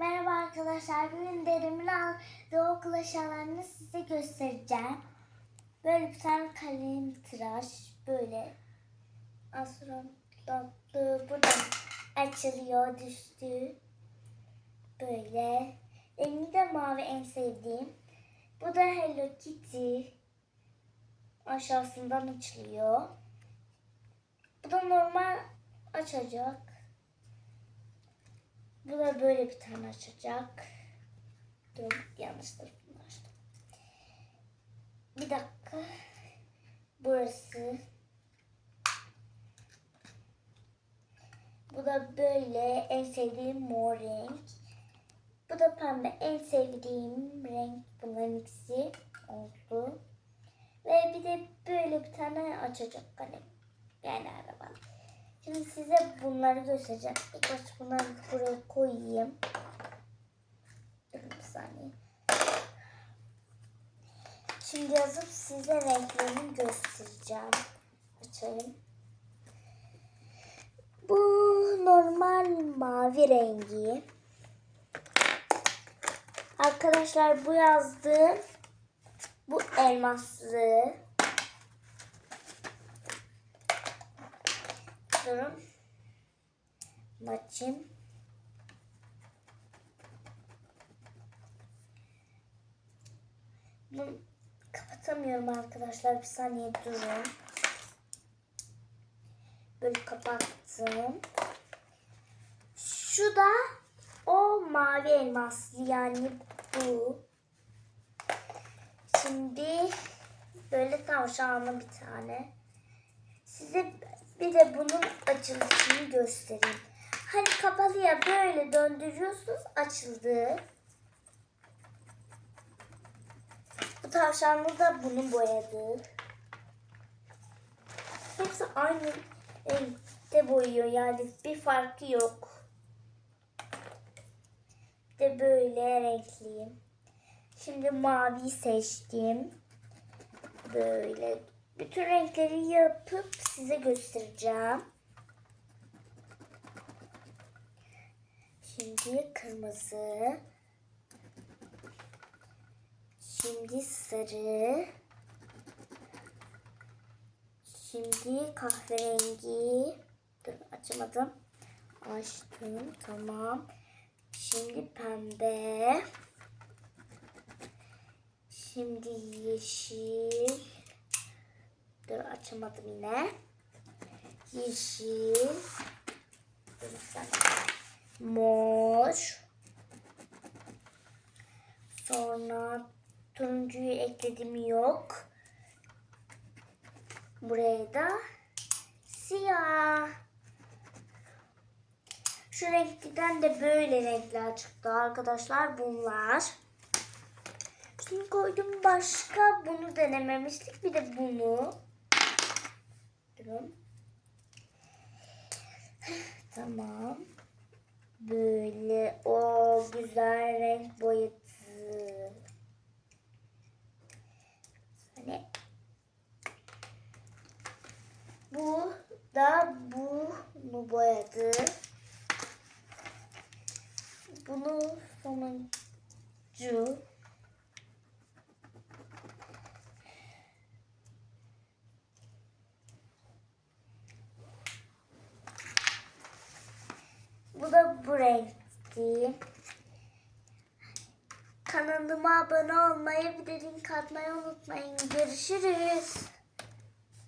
Merhaba arkadaşlar. Bugün dedemin aldığı okul eşyalarını size göstereceğim. Böyle bir tane kalem tıraş. Böyle. Astronotlu. Buradan açılıyor. Düştü. Böyle. Rengi de mavi en sevdiğim. Bu da Hello Kitty. Aşağısından açılıyor. Bu da normal açacak. Bu da böyle bir tane açacak. Dur yanlış tarafını açtım. Bir dakika. Burası. Bu da böyle en sevdiğim mor renk. Bu da pembe en sevdiğim renk. Bunların ikisi oldu. Ve bir de böyle bir tane açacak kalem. Yani araba. Şimdi size bunları göstereceğim. İlk başta bunları buraya koyayım. Bir saniye. Şimdi yazıp size renklerini göstereceğim. Açayım. Bu normal mavi rengi. Arkadaşlar bu yazdığım bu elmaslı. Durun. Açayım. Bunu kapatamıyorum arkadaşlar. Bir saniye durun. Böyle kapattım. Şu da o mavi elmaslı yani bu. Şimdi böyle tavşanlı bir tane. Size bir de bunun açılışını göstereyim. Hani kapalıya böyle döndürüyorsunuz açıldı. Bu tavşanlı da bunu boyadı. Hepsi aynı renkte boyuyor yani bir farkı yok. De böyle renkliyim. Şimdi mavi seçtim. Böyle bütün renkleri yapıp size göstereceğim. Şimdi kırmızı. Şimdi sarı. Şimdi kahverengi. Dur açamadım. Açtım. Tamam. Şimdi pembe. Şimdi yeşil. Açamadım yine. Yeşil. Mor. Sonra turuncuyu ekledim yok. Buraya da siyah. Şu renkliden de böyle renkler çıktı arkadaşlar bunlar. Şimdi koydum başka bunu denememiştik. Bir de bunu. Durun. Tamam. Böyle o güzel renk boyadı. Hani bu da bunu boyadı. Bunu sonuncu Bu da bu. Kanalıma abone olmayı, bir de link atmayı unutmayın. Görüşürüz.